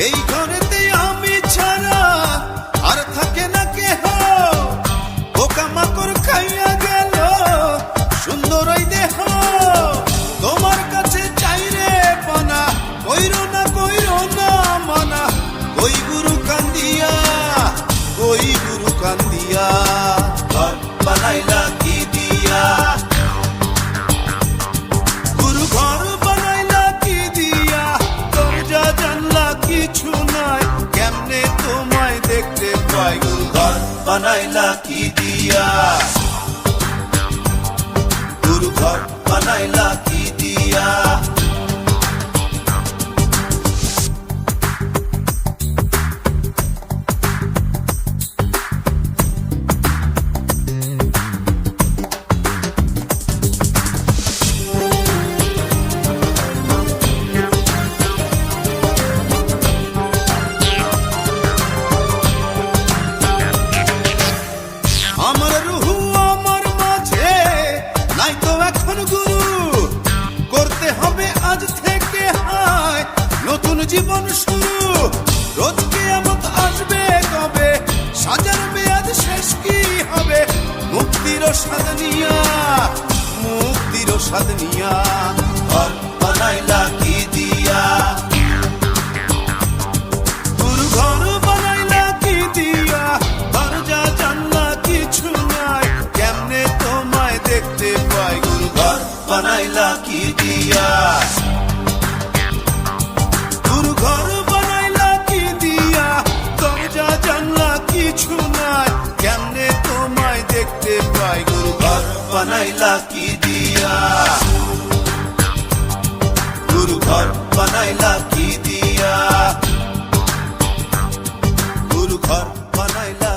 Hey, ঘর বানাইলা কি দিয়া? গুরু ঘর বানাইলা জীবন শুরু। রোজ কেয়ামত আসবে কবে? সাজার মেয়াদ শেষ কি হবে? মুক্তির স্বাদ নিয়া, মুক্তির স্বাদ নিয়া ঘর বানাইলা কি দিয়া। গুরু ঘর কি দিয়া কেমনে তোমায় দেখতে পাই? গুরু বানাইলা কি দেখতে পাই গুরু ঘর বানাইলা কি দিয়া গুরু ঘর বানাইলা কি দিয়া গুরু ঘর বানাইলা